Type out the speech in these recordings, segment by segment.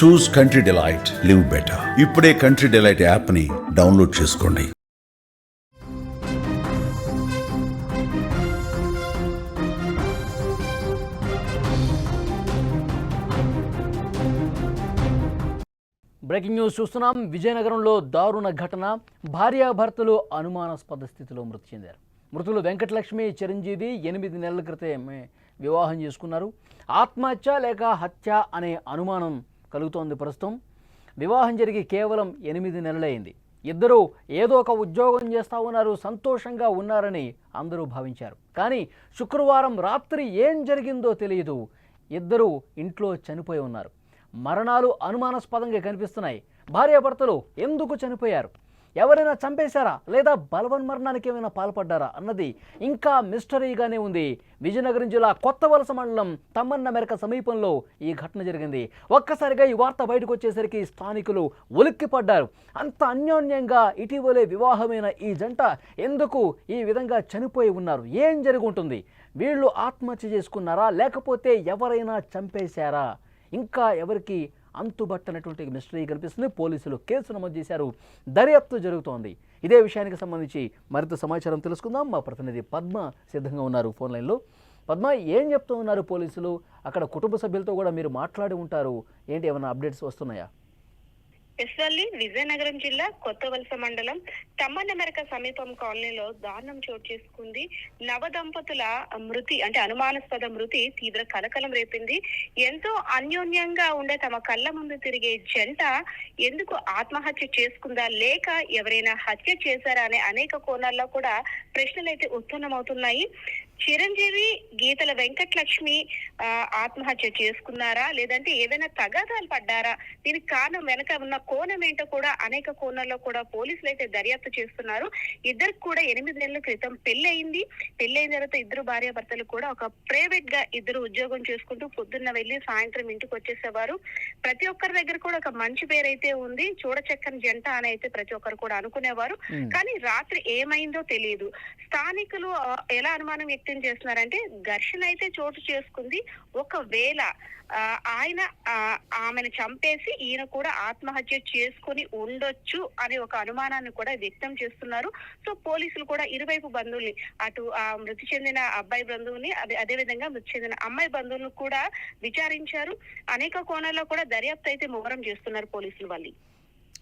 Choose Country Delight live better ఇప్పుడే Country Delight యాప్ని download చేసుకోండి. బ్రేకింగ్ న్యూస్ చూస్తున్నాం. విజయనగరంలో దారుణ ఘటన. భార్యాభర్తలు అనుమానాస్పద స్థితిలో మృతి చెందారు. మృతులు వెంకటలక్ష్మి చిరంజీవి ఎనిమిది నెలల క్రితమే వివాహం చేసుకున్నారు. ఆత్మహత్య లేక హత్య అనే అనుమానం కలుగుతోంది ప్రస్తుతం. వివాహం జరిగి కేవలం ఎనిమిది నెలలైంది. ఇద్దరూ ఏదో ఒక ఉద్యోగం చేస్తూ ఉన్నారు సంతోషంగా ఉన్నారని అందరూ భావించారు. కానీ శుక్రవారం రాత్రి ఏం జరిగిందో తెలియదు. ఇద్దరూ ఇంట్లో చనిపోయి ఉన్నారు. మరణాలు అనుమానాస్పదంగా కనిపిస్తున్నాయి. భార్యాభర్తలు ఎందుకు చనిపోయారు? ఎవరైనా చంపేశారా? లేదా బలవన్మరణానికి ఏమైనా పాల్పడ్డారా? అన్నది ఇంకా మిస్టరీగానే ఉంది. విజయనగరం జిల్లా కొత్త వలస మండలం తమ్మన్న మెరక సమీపంలో ఈ ఘటన జరిగింది. ఒక్కసారిగా ఈ వార్త బయటకు వచ్చేసరికి స్థానికులు ఉలిక్కిపడ్డారు. అంత అన్యోన్యంగా ఇటీవలే వివాహమైన ఈ జంట ఎందుకు ఈ విధంగా చనిపోయి ఉన్నారు? ఏం జరిగి ఉంటుంది వీళ్ళు ఆత్మహత్య చేసుకున్నారా? లేకపోతే ఎవరైనా చంపేశారా? ఇంకా ఎవరికి అంతుబట్టనటువంటి మిస్టరీ కనిపిస్తుంది. పోలీసులు కేసు నమోదు చేశారు. దర్యాప్తు జరుగుతోంది. ఇదే విషయానికి సంబంధించి మరింత సమాచారం తెలుసుకుందాం. మా ప్రతినిధి పద్మ సిద్ధంగా ఉన్నారు ఫోన్ లైన్లో. పద్మ ఏం చెప్తూ ఉన్నారు పోలీసులు? అక్కడ కుటుంబ సభ్యులతో కూడా మీరు మాట్లాడి ఉంటారు. ఏంటి ఏమైనా అప్డేట్స్ వస్తున్నాయా? ఎస్వల్లి విజయనగరం జిల్లా కొత్త వలస మండలం తమ్మన్నమెరక సమీపం కాలనీలో దారుణం చోటు చేసుకుంది. నవ దంపతుల మృతి అంటే అనుమానాస్పద మృతి తీవ్ర కలకలం రేపింది. ఎంతో అన్యోన్యంగా ఉండే తమ కళ్ళ ముందు తిరిగే జంట ఎందుకు ఆత్మహత్య చేసుకుందా? లేక ఎవరైనా హత్య చేశారా? అనే అనేక కోణాల్లో కూడా ప్రశ్నలు అయితే ఉత్పన్నమవుతున్నాయి చిరంజీవి గీతల వెంకటలక్ష్మి ఆత్మహత్య చేసుకున్నారా? లేదంటే ఏదైనా తగాదాలు పడ్డారా? దీనికి కారణం వెనక ఉన్న కోణం ఏంటో కూడా అనేక కోణాల్లో కూడా పోలీసులు అయితే దర్యాప్తు చేస్తున్నారు. ఇద్దరికి కూడా ఎనిమిది నెలల క్రితం పెళ్ళి అయింది పెళ్ళి అయిన తర్వాత ఇద్దరు భార్యాభర్తలు కూడా ఒక ప్రైవేట్గా ఇద్దరు ఉద్యోగం చేసుకుంటూ పొద్దున్న వెళ్ళి సాయంత్రం ఇంటికి వచ్చేసేవారు. ప్రతి ఒక్కరి దగ్గర కూడా ఒక మంచి పేరు అయితే ఉంది. చూడచక్కని జంట అని అయితే ప్రతి ఒక్కరు కూడా అనుకునేవారు. కానీ రాత్రి ఏమైందో తెలియదు స్థానికులు ఎలా అనుమానం వ్యక్తం చేస్తున్నారంటే ఘర్షణ అయితే చోటు చేసుకుంది. ఒకవేళ ఆయన ఆమెను చంపేసి ఈయన కూడా ఆత్మహత్య చేసుకుని ఉండొచ్చు అనే ఒక అనుమానాన్ని కూడా వ్యక్తం చేస్తున్నారు. సో పోలీసులు కూడా ఇరువైపు బంధువుల్ని అటు ఆ మృతి చెందిన అబ్బాయి బంధువుని అదే అదే విధంగా మృతి చెందిన అమ్మాయి బంధువులను కూడా విచారించారు. అనేక కోణాల్లో కూడా దర్యాప్తు అయితే ముమ్మరం చేస్తున్నారు పోలీసులు వాళ్ళు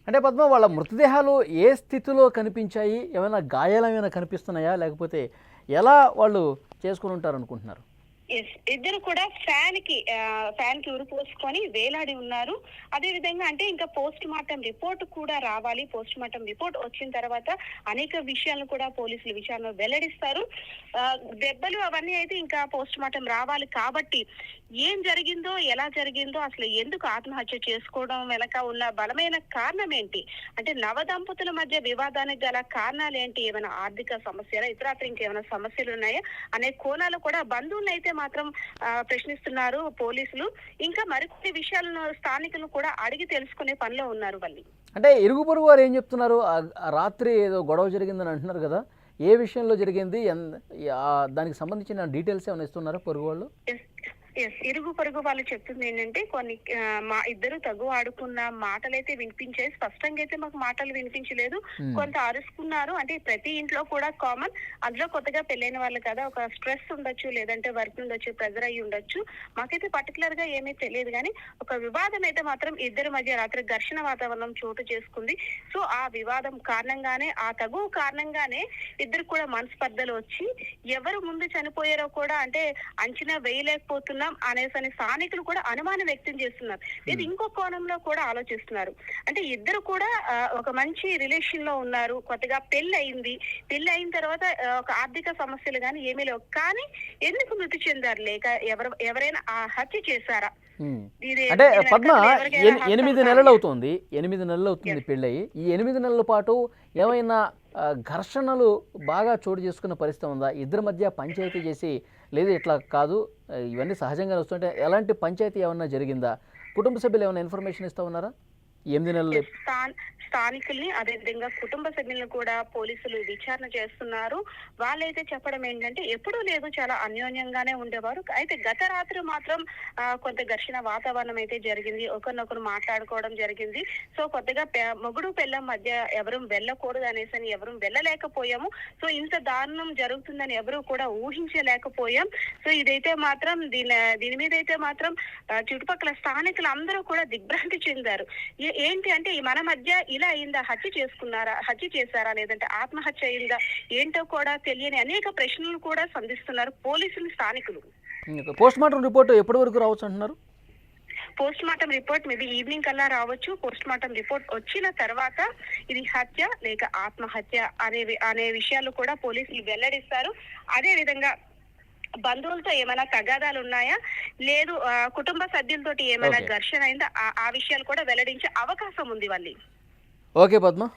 అంటే పద్మ వాళ్ళ మృతదేహాలు ఏ స్థితిలో కనిపించాయి? ఏమైనా గాయాలు ఏమైనా కనిపిస్తున్నాయా? లేకపోతే ఎలా వాళ్ళు చేసుకుని ఉంటారు అనుకుంటున్నారు ఇద్దరు కూడా ఫ్యాన్కి ఫ్యాన్కి ఉరిపోసుకొని వేలాడి ఉన్నారు. అదే విధంగా అంటే ఇంకా పోస్ట్ మార్టం రిపోర్ట్ కూడా రావాలి. పోస్ట్ మార్టం రిపోర్ట్ వచ్చిన తర్వాత అనేక విషయాలను కూడా పోలీసులు విచారణ వెల్లడిస్తారు. దెబ్బలు అవన్నీ అయితే ఇంకా పోస్ట్ మార్టం రావాలి కాబట్టి ఏం జరిగిందో ఎలా జరిగిందో అసలు ఎందుకు ఆత్మహత్య చేసుకోవడం వెనక ఉన్న బలమైన కారణం ఏంటి? అంటే నవ దంపతుల మధ్య వివాదానికి గల కారణాలు ఏంటి? ఏమైనా ఆర్థిక సమస్యలా ఇతరాత్ర ఇంకేమైనా సమస్యలు ఉన్నాయా? అనే కోణాలు కూడా బంధువులను అయితే మాత్రం ప్రశ్నిస్తున్నారు పోలీసులు. ఇంకా మరికొన్ని విషయాలను స్థానికులు కూడా అడిగి తెలుసుకునే పనిలో ఉన్నారు వాళ్ళు అంటే ఇరుగు పొరుగు వారు ఏం చెప్తున్నారు? రాత్రి ఏదో గొడవ జరిగిందని అంటున్నారు కదా. ఏ విషయంలో జరిగింది? దానికి సంబంధించిన డీటెయిల్స్ ఏమైనా ఇస్తున్నారా పొరుగు వాళ్ళు? ఇరుగు పొరుగు వాళ్ళు చెప్తుంది ఏంటంటే కొన్ని మా ఇద్దరు తగు ఆడుకున్న మాటలైతే వినిపించాయి స్పష్టంగా అయితే మాకు మాటలు వినిపించలేదు. Hmm. కొంత అరుచుకున్నారు అంటే ప్రతి ఇంట్లో కూడా కామన్ అందులో కొత్తగా పెళ్ళైన వాళ్ళు కదా ఒక స్ట్రెస్ ఉండొచ్చు లేదంటే వర్క్ ఉండొచ్చు ప్రెజర్ అయ్యి ఉండొచ్చు. మాకైతే పర్టికులర్గా ఏమీ తెలియదు కానీ ఒక వివాదం అయితే మాత్రం ఇద్దరి మధ్య రాత్రి ఘర్షణ వాతావరణం చోటు చేసుకుంది. సో ఆ వివాదం కారణంగానే ఆ తగు కారణంగానే ఇద్దరు కూడా మనస్పర్ధలు వచ్చి ఎవరు ముందు చనిపోయారో కూడా అంటే అంచనా వేయలేకపోతున్నాం అనేసి అని స్థానికులు కూడా అనుమానం వ్యక్తం చేస్తున్నారు. ఇది ఇంకో కోణంలో కూడా ఆలోచిస్తున్నారు. అంటే ఇద్దరు కూడా ఒక మంచి రిలేషన్లో ఉన్నారు. కొత్తగా పెళ్ళి అయింది. పెళ్ళి అయిన తర్వాత ఒక ఆర్థిక సమస్యలు కానీ ఏమీ లేవు. కానీ ఎందుకు మృతి చెందారు లేక? ఎవరు ఎవరైనా ఆ హత్య చేశారా? అంటే పద్మ ఎనిమిది? నెలలు అవుతుంది ఎనిమిది నెలలు అవుతుంది పెళ్ళయి. ఈ ఎనిమిది నెలల పాటు ఏమైనా ఘర్షణలు బాగా చోటు చేసుకున్న పరిస్థితి ఉందా? ఇద్దరి మధ్య పంచాయతీ చేసి లేదు ఇట్లా కాదు ఇవన్నీ సహజంగా వస్తుంటే ఎలాంటి పంచాయతీ ఏమన్నా జరిగిందా? కుటుంబ సభ్యులు ఏమైనా ఇన్ఫర్మేషన్ ఇస్తా ఉన్నారా? ఎనిమిది నెలలు స్థాన్ స్థానికుల్ని అదేవిధంగా కుటుంబ సభ్యులను కూడా పోలీసులు విచారణ చేస్తున్నారు. వాళ్ళైతే చెప్పడం ఏంటంటే ఎప్పుడూ లేదు చాలా అన్యోన్యంగానే ఉండేవారు. అయితే గత రాత్రి మాత్రం కొంత ఘర్షణ వాతావరణం అయితే జరిగింది. ఒకరినొకరు మాట్లాడుకోవడం జరిగింది. సో కొత్తగా మొగుడు పెళ్ళం మధ్య ఎవరు వెళ్ళకూడదు అనేసి అని ఎవరు వెళ్ళలేకపోయాము. సో ఇంత దారుణం జరుగుతుందని ఎవరు కూడా ఊహించలేకపోయాం. సో ఇదైతే మాత్రం దీని దీని మీద అయితే మాత్రం చుట్టుపక్కల స్థానికులు అందరూ కూడా దిగ్భ్రాంతి చెందారు. ఏంటి అంటే ఈ మన మధ్య ఇలా అయిందా? హత్య చేసుకున్నారా? హత్య చేశారా? లేదంటే ఆత్మహత్య అయిందా? ఏంటో కూడా తెలియని అనేక ప్రశ్నలు కూడా సంధిస్తున్నారు పోలీసులు స్థానికులు. పోస్ట్ మార్టం రిపోర్ట్ ఎప్పటి వరకు రావచ్చు అంటున్నారు? Post mortem report maybe evening కల్లా రావచ్చు. పోస్ట్ మార్టం రిపోర్ట్ వచ్చిన తర్వాత ఇది హత్య లేక ఆత్మహత్య అనే అనే విషయాలు కూడా పోలీసులు వెల్లడిస్తారు. అదే విధంగా బంధువులతో ఏమైనా తగాదాలు ఉన్నాయా? లేదు కుటుంబ సభ్యులతోటి ఏమైనా. ఘర్షణ అయిందా? ఆ- విషయాలు కూడా వెల్లడించే అవకాశం ఉంది వాళ్ళి ఓకే పద్మ.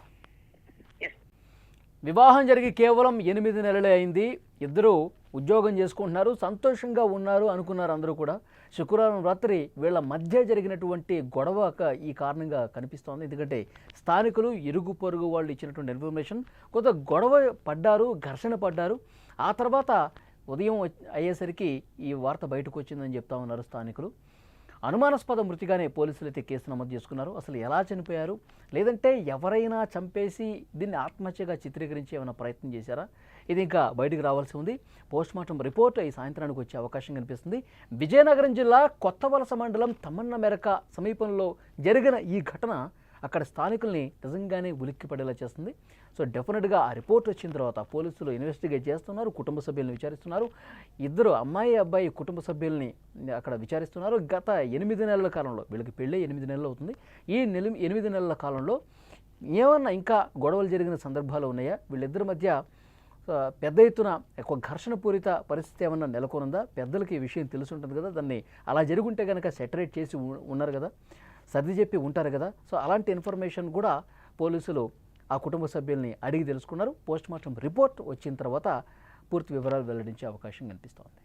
వివాహం జరిగి కేవలం ఎనిమిది నెలలే అయింది. ఇద్దరు ఉద్యోగం చేసుకుంటున్నారు సంతోషంగా ఉన్నారు అనుకున్నారు అందరూ కూడా. శుక్రవారం రాత్రి వీళ్ళ మధ్య జరిగినటువంటి గొడవ ఈ కారణంగా కనిపిస్తోంది. ఎందుకంటే స్థానికులు ఇరుగు పొరుగు వాళ్ళు ఇచ్చినటువంటి ఇన్ఫర్మేషన్. కొంత గొడవ పడ్డారు ఘర్షణ పడ్డారు. ఆ తర్వాత ఉదయం అయ్యేసరికి ఈ వార్త బయటకు వచ్చిందని చెప్తా ఉన్నారు స్థానికులు. అనుమానాస్పద మృతిగానే పోలీసులు అయితే కేసు నమోదు చేసుకున్నారు. అసలు ఎలా చనిపోయారు? లేదంటే ఎవరైనా చంపేసి దీన్ని ఆత్మహత్యగా చిత్రీకరించి ఏమైనా ప్రయత్నం చేశారా? ఇది ఇంకా బయటికి రావాల్సి ఉంది. పోస్ట్ మార్టం రిపోర్ట్ ఈ సాయంత్రానికి వచ్చే అవకాశం కనిపిస్తుంది. విజయనగరం జిల్లా కొత్తవలస మండలం తమన్న మెరక సమీపంలో జరిగిన ఈ ఘటన అక్కడ స్థానికుల్ని నిజంగానే ఉలిక్కి పడేలా చేస్తుంది. సో డెఫినెట్గా ఆ రిపోర్ట్ వచ్చిన తర్వాత పోలీసులు ఇన్వెస్టిగేట్ చేస్తున్నారు కుటుంబ సభ్యులను విచారిస్తున్నారు. ఇద్దరు అమ్మాయి అబ్బాయి కుటుంబ సభ్యుల్ని అక్కడ విచారిస్తున్నారు. గత ఎనిమిది నెలల కాలంలో వీళ్ళకి పెళ్ళి ఎనిమిది నెలలు అవుతుంది. ఈ నెల ఎనిమిది నెలల కాలంలో ఏమన్నా ఇంకా గొడవలు జరిగిన సందర్భాలు ఉన్నాయా? వీళ్ళిద్దరి మధ్య పెద్ద ఎత్తున ఒక ఘర్షణపూరిత పరిస్థితి ఏమన్నా నెలకొనుందా? పెద్దలకి ఈ విషయం తెలిసి ఉంటుంది కదా దాన్ని అలా జరుగుంటే కనుక సెటరేట్ చేసి ఉన్నారు కదా. సర్ది చెప్పి ఉంటారు కదా. సో అలాంటి ఇన్ఫర్మేషన్ కూడా పోలీసులు ఆ కుటుంబ సభ్యుల్ని అడిగి తెలుసుకున్నారు. పోస్ట్ మార్టం రిపోర్ట్ వచ్చిన తర్వాత పూర్తి వివరాలు వెల్లడించే అవకాశం కనిపిస్తోంది.